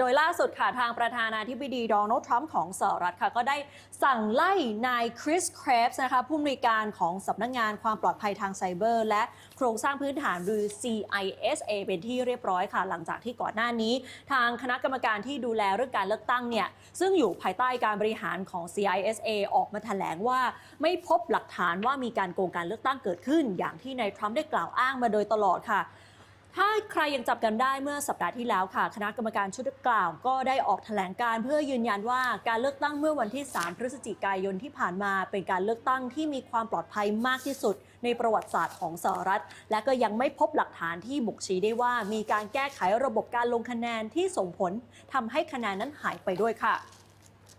โดยล่าสุดค่ะทางประธานาธิบดีโดนัลด์ทรัมป์ของสหรัฐค่ะ ก็ได้สั่งไล่นายคริสครปส์นะคะผู้อำนวยการของสำนักงงานความปลอดภัยทางไซเบอร์ และโครงสร้างพื้นฐานหรือ CISA เป็นที่เรียบร้อยค่ะ หลังจากที่ก่อนหน้านี้ ทางคณะกรรมการที่ดูแลเรื่องการเลือกตั้งเนี่ย ซึ่งอยู่ภายใต้การบริหารของ CISA ออกมาแถลงว่า ไม่พบหลักฐานว่ามีการโกงการเลือกตั้งเกิดขึ้น อย่างที่นายทรัมป์ได้กล่าวอ้างมาโดยตลอดค่ะ ถ้าใครยังจับกันได้เมื่อสัปดาห์ที่แล้วค่ะ คณะกรรมการชุดกล่าว ก็ได้ออกแถลงการเพื่อยืนยันว่าการเลือกตั้งเมื่อวันที่ 3 พฤศจิกายนที่ผ่านมาเป็นการเลือกตั้งที่มีความปลอดภัยมากที่สุด ในประวัติศาสตร์ของสหรัฐ และก็ยังไม่พบหลักฐานที่บ่งชี้ได้ว่า มีการแก้ไขระบบการลงคะแนนที่ส่งผลทำให้คะแนนนั้นหายไปด้วยค่ะ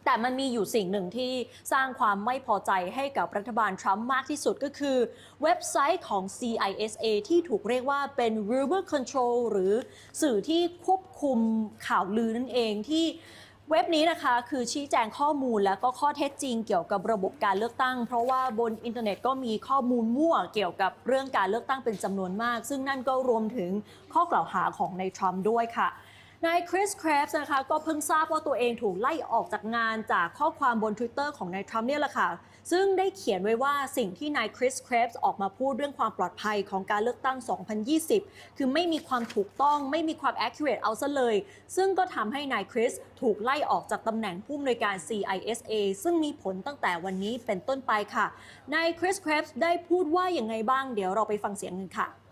แต่มันมีอยู่สิ่งหนึ่งที่สร้างความไม่พอใจให้กับรัฐบาลทรัมป์มากที่สุดก็คือ เว็บไซต์ของ CISA ที่ถูกเรียกว่าเป็น rumor control หรือสื่อที่ควบคุมข่าวลือนั่นเองที่เว็บนี้นะคะคือชี้แจงข้อมูลและก็ข้อเท็จจริงเกี่ยวกับระบบการเลือกตั้ง เพราะว่าบนอินเทอร์เน็ตก็มีข้อมูลมั่วเกี่ยวกับเรื่องการเลือกตั้งเป็นจำนวนมาก ซึ่งนั่นก็รวมถึงข้อกล่าวหาของนายทรัมป์ด้วยค่ะ นายคริสแครฟส์นะคะ ก็เพิ่งทราบว่าตัวเองถูกไล่ออกจากงานจากข้อความบน Twitter ของนายทรัมป์เนี่ยแหละค่ะ ซึ่งได้เขียนไว้ว่าสิ่งที่นายคริสแครฟส์ออกมาพูดเรื่องความปลอดภัยของการเลือกตั้ง 2020 คือไม่มีความถูกต้องไม่มีความ accurate เอาซะเลย ซึ่งก็ทำให้นายคริสถูกไล่ออกจากตำแหน่งผู้อำนวยการ CISA ซึ่งมีผลตั้งแต่วันนี้เป็นต้นไปค่ะนายคริสแครฟส์ได้พูดว่าอย่างไงบ้างเดี๋ยวเราไปฟังเสียงกันค่ะ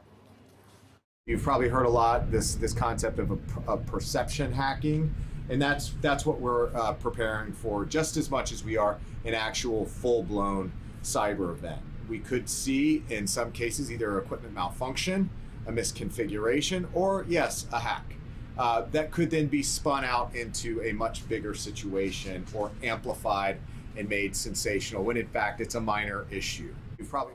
You've probably heard a lot this this concept of, a, perception hacking, and that's that's what we're uh, preparing for just as much as we are an actual full-blown cyber event. We could see in some cases either equipment malfunction, a misconfiguration, or yes, a hack. Uh, that could then be spun out into a much bigger situation or amplified and made sensational when in fact it's a minor issue. You've probably.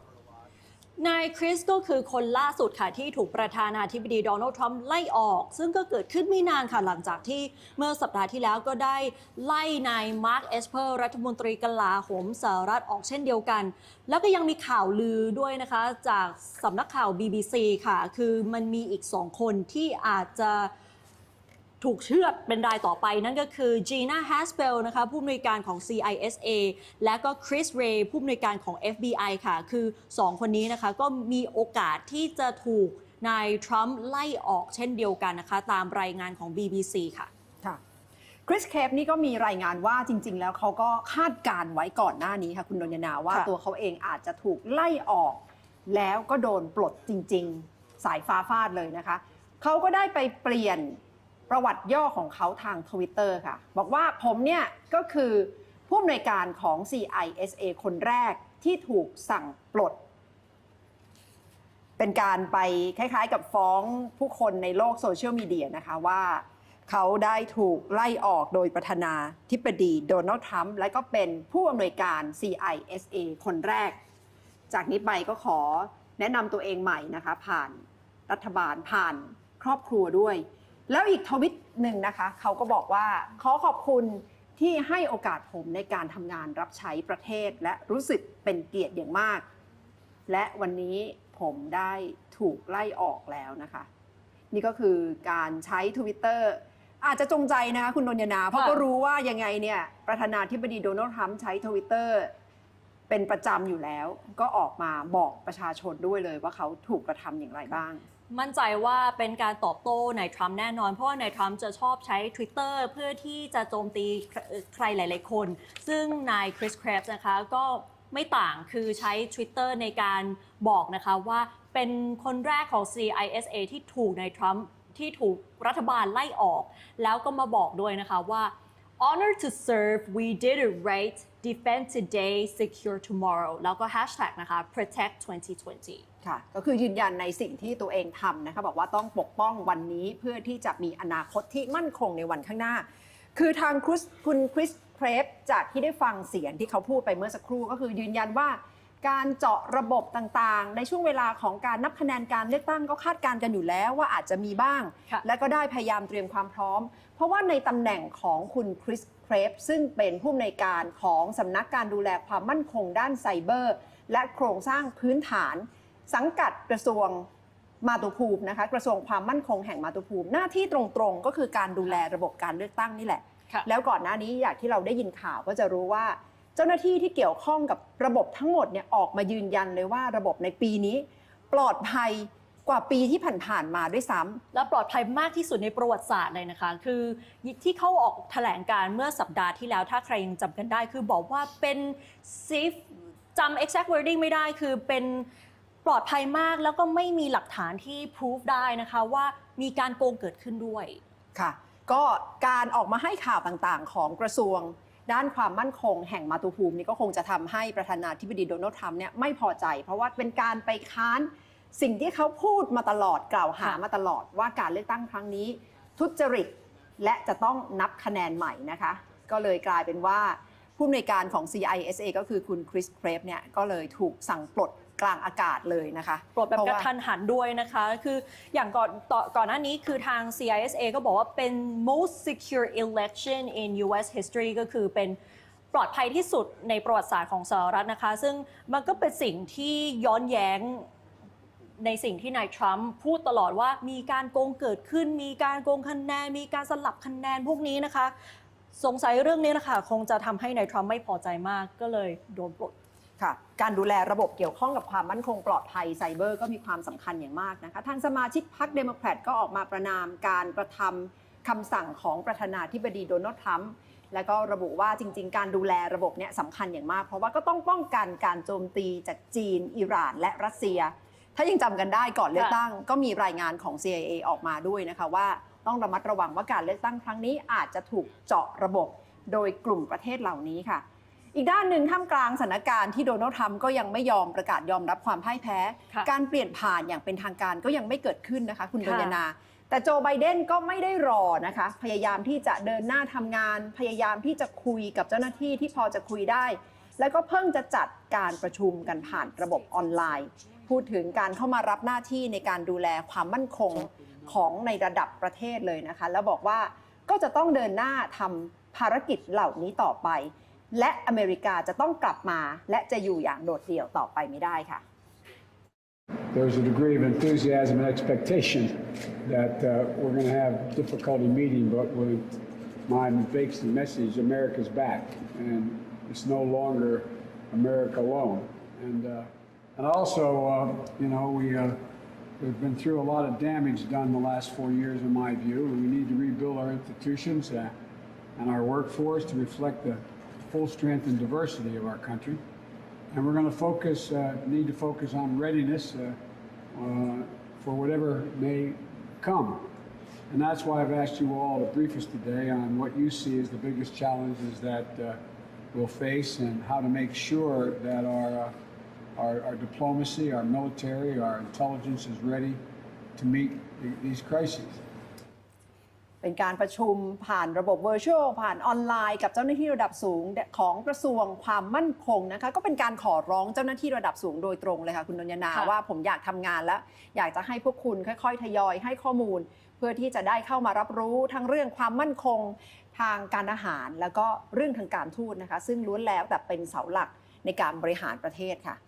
นายคริสก็คือคนล่าสุดค่ะที่ถูกประธานาธิบดีโดนัลด์ทรัมป์ไล่ออก ซึ่งก็เกิดขึ้นไม่นานค่ะหลังจากที่เมื่อสัปดาห์ที่แล้วก็ได้ไล่นายมาร์คเอสเพอร์รัฐมนตรีกลาโหมสหรัฐออกเช่นเดียวกัน แล้วก็ยังมีข่าวลือด้วยนะคะจากสำนักข่าว BBC ค่ะ คือมันมีอีกสองคนที่อาจจะ ถูกเชื่อดเป็นรายต่อไปนั่นก็คือจีน่าแฮสเ l ลนะคะผู้อำนวยการของ CISA และก็คริสเรย์ผู้อำนวยการของ FBI ค่ะ คือ 2 คนนี้นะคะก็มีโอกาสที่จะถูกนายทรัมป์ไล่ออกเช่นเดียวกันนะคะ ตามรายงานของ BBC ค่ะค่ะคริสเคปนี่ก็มีรายงานว่าจริง ๆ แล้วเขาก็คาดการไว้ก่อนหน้านี้ค่ะคุณดนยนาว่าค่ะตัวเขาเองอาจจะถูกไล่ออก แล้วก็โดนปลดจริง ๆ สายฟ้าฟาดเลยนะคะ เขาก็ได้ไปเปลี่ยน ประวัติย่อของเขาทางทวิตเตอร์ค่ะ บอกว่าผมเนี่ยก็คือผู้อำนวยการของ CISA คนแรกที่ถูกสั่งปลด เป็นการไปคล้ายๆกับฟ้องผู้คนในโลกโซเชียลมีเดียนะคะว่าเขาได้ถูกไล่ออกโดยประธานาธิบดีโดนัลด์ทรัมป์และก็เป็นผู้อำนวยการ CISA คนแรก จากนี้ไปก็ขอแนะนำตัวเองใหม่นะคะ ผ่านรัฐบาลผ่านครอบครัวด้วย แล้วอีกทวิตหนึ่งนะคะ เขาก็บอกว่าขอขอบคุณที่ให้โอกาสผมในการทำงานรับใช้ประเทศ และรู้สึกเป็นเกียรติอย่างมาก และวันนี้ผมได้ถูกไล่ออกแล้วนะคะ นี่ก็คือการใช้ Twitter อาจจะจงใจนะคะคุณนนยนา เพราะค่ะก็รู้ว่ายังไงเนี่ยประธานาธิบดีโดนัลด์ทรัมป์ใช้ Twitter เป็นประจำอยู่แล้ว ก็ออกมาบอกประชาชนด้วยเลยว่าเขาถูกกระทำอย่างไรบ้าง มั่นใจว่าเป็นการตอบโต้นายทรัมป์แน่นอน เพราะว่านายทรัมป์จะชอบใช้ Twitter เพื่อที่จะโจมตีใครหลาย ๆ คน ซึ่งนายคริสแครฟนะคะก็ไม่ต่างคือใช้ Twitter ในการบอกนะคะว่าเป็นคนแรกของ CISA ที่ถูกนายทรัมป์ที่ถูกรัฐบาลไล่ออก แล้วก็มาบอกด้วยนะคะว่า honor to serve we did it right defend today secure tomorrow แล้วก็ hashtag นะคะ protect 2020 ค่ะ ก็คือยืนยันในสิ่งที่ตัวเองทำนะคะ บอกว่าต้องปกป้องวันนี้เพื่อที่จะมีอนาคตที่มั่นคงในวันข้างหน้า คือทางคุณคริสเพรฟจากที่ได้ฟังเสียงที่เขาพูดไปเมื่อสักครู่ก็คือยืนยันว่า การเจาะระบบต่างๆ ในช่วงเวลาของการนับคะแนนการเลือกตั้งก็คาดการณ์กันอยู่แล้วว่าอาจจะมีบ้างค่ะและก็ได้พยายามเตรียมความพร้อม เพราะว่าในตำแหน่งของคุณคริสเครปซึ่งเป็นผู้อำนวยการของสำนักการดูแลความมั่นคงด้านไซเบอร์ และโครงสร้างพื้นฐาน สังกัดกระทรวงมาตุภูมินะคะกระทรวงความมั่นคงแห่งมาตุภูมิ หน้าที่ตรงๆ ก็คือการดูแลระบบการเลือกตั้งนี่แหละค่ะแล้วก่อนหน้านี้อย่างที่เราได้ยินข่าวก็จะรู้ว่า เจ้าหน้าที่ที่เกี่ยวข้องกับระบบทั้งหมดเนี่ยออกมายืนยันเลยว่าระบบในปีนี้ ปลอดภัยกว่าปีที่ผ่านๆมาด้วยซ้ำและปลอดภัยมากที่สุดในประวัติศาสตร์เลยนะคะ คือที่เขาออกแถลงการเมื่อสัปดาห์ที่แล้วถ้าใครยังจำกันได้ คือบอกว่าเป็น safe จำ exact wording ไม่ได้คือเป็นปลอดภัยมากแล้วก็ไม่มีหลักฐานที่ proof ได้นะคะว่ามีการโกงเกิดขึ้นด้วยค่ะ ก็การออกมาให้ข่าวต่างๆ ของกระทรวง ด้านความมั่นคงแห่งมาตุภูมินี่ก็คงจะทำให้ประธานาธิบดีโดนัลด์ทรัมป์เนี่ยไม่พอใจ เพราะว่าเป็นการไปค้านสิ่งที่เขาพูดมาตลอดกล่าวหามาตลอดว่าการเลือกตั้งครั้งนี้ ทุจริตและจะต้องนับคะแนนใหม่นะคะ ก็เลยกลายเป็นว่าผู้อำนวยการของ CISA ก็คือคุณคริสเครฟเนี่ยก็เลยถูกสั่งปลด กลางอากาศเลยนะคะปลดแบบเพราะกระว่าทันหันด้วยนะคะ คืออย่างก่อนต่อก่อนหน้านี้คือทาง CISA ก็บอกว่าเป็น most secure election in US history ก็คือเป็นปลอดภัยที่สุดในประวัติศาสตร์ของสหรัฐนะคะ ซึ่งมันก็เป็นสิ่งที่ย้อนแย้งในสิ่งที่นายทรัมป์พูดตลอดว่ามีการโกงเกิดขึ้น มีการโกงคะแนน มีการสลับคะแนนพวกนี้นะคะ สงสัยเรื่องนี้นะคะ คงจะทำให้นายทรัมป์ไม่พอใจมากก็เลยโดนปลด ค่ะการดูแลระบบเกี่ยวข้องกับความมั่นคงปลอดภัยไซเบอร์ก็มีความสำคัญอย่างมากนะคะ ทางสมาชิกพรรคเดโมแครตก็ออกมาประนามการกระทำคำสั่งของประธานาธิบดีโดนัลด์ทรัมป์แล้วก็ระบุว่าจริง ๆ การดูแลระบบเนี่ยสำคัญอย่างมาก เพราะว่าก็ต้องป้องกันการโจมตีจากจีน อิหร่าน และรัสเซีย ถ้ายังจำกันได้ก่อนเลือกตั้ง ก็มีรายงานของ CIA ออกมาด้วยนะคะว่าต้องระมัดระวังว่าการเลือกตั้งครั้งนี้อาจจะถูกเจาะระบบโดยกลุ่มประเทศเหล่านี้ค่ะ อีกด้านหนึ่งท่ามกลางสถานการณ์ที่โดนัลด์ทรัมป์ก็ยังไม่ยอมประกาศยอมรับความพ่ายแพ้ค่ะการเปลี่ยนผ่านอย่างเป็นทางการก็ยังไม่เกิดขึ้นนะคะ คุณค่ะกัญญานา แต่โจไบเดนก็ไม่ได้รอนะคะ พยายามที่จะเดินหน้าทำงาน พยายามที่จะคุยกับเจ้าหน้าที่ที่พอจะคุยได้ แล้วก็เพิ่งจะจัดการประชุมกันผ่านระบบออนไลน์ พูดถึงการเข้ามารับหน้าที่ในการดูแลความมั่นคงของในระดับประเทศเลยนะคะ แล้วบอกว่าก็จะต้องเดินหน้าทำภารกิจเหล่านี้ต่อไป และอเมริกาจะต้องกลับมา และจะอยู่อย่างโดดเดี่ยวต่อไปไม่ได้ค่ะ There's a degree of enthusiasm and expectation that uh, we're going to have difficulty meeting, but with my basic message, America's back, and it's no longer America alone. And uh, and also, uh, you know, we uh, we've been through a lot of damage done the last four years, in my view, and we need to rebuild our institutions uh, and our workforce to reflect the full strength and diversity of our country. And we're going to focus, uh, need to focus on readiness uh, uh, for whatever may come. And that's why I've asked you all to brief us today on what you see as the biggest challenges that uh, we'll face and how to make sure that our, uh, our, our diplomacy, our military, our intelligence is ready to meet the- these crises. เป็นการประชุมผ่านระบบ Virtual ผ่านออนไลน์ กับเจ้าหน้าที่ระดับสูงของกระทรวงความมั่นคงนะคะก็เป็นการขอร้องเจ้าหน้าที่ระดับสูงโดยตรงเลยค่ะคุณนนยนาค่ะว่าผมอยากทำงานแล้ว อยากจะให้พวกคุณค่อย ๆ ทยอยให้ข้อมูล เพื่อที่จะได้เข้ามารับรู้ทั้งเรื่องความมั่นคงทางการทหาร แล้วก็เรื่องทางการทูตนะคะ ซึ่งล้วนแล้วแต่เป็นเสาหลักในการบริหารประเทศค่ะ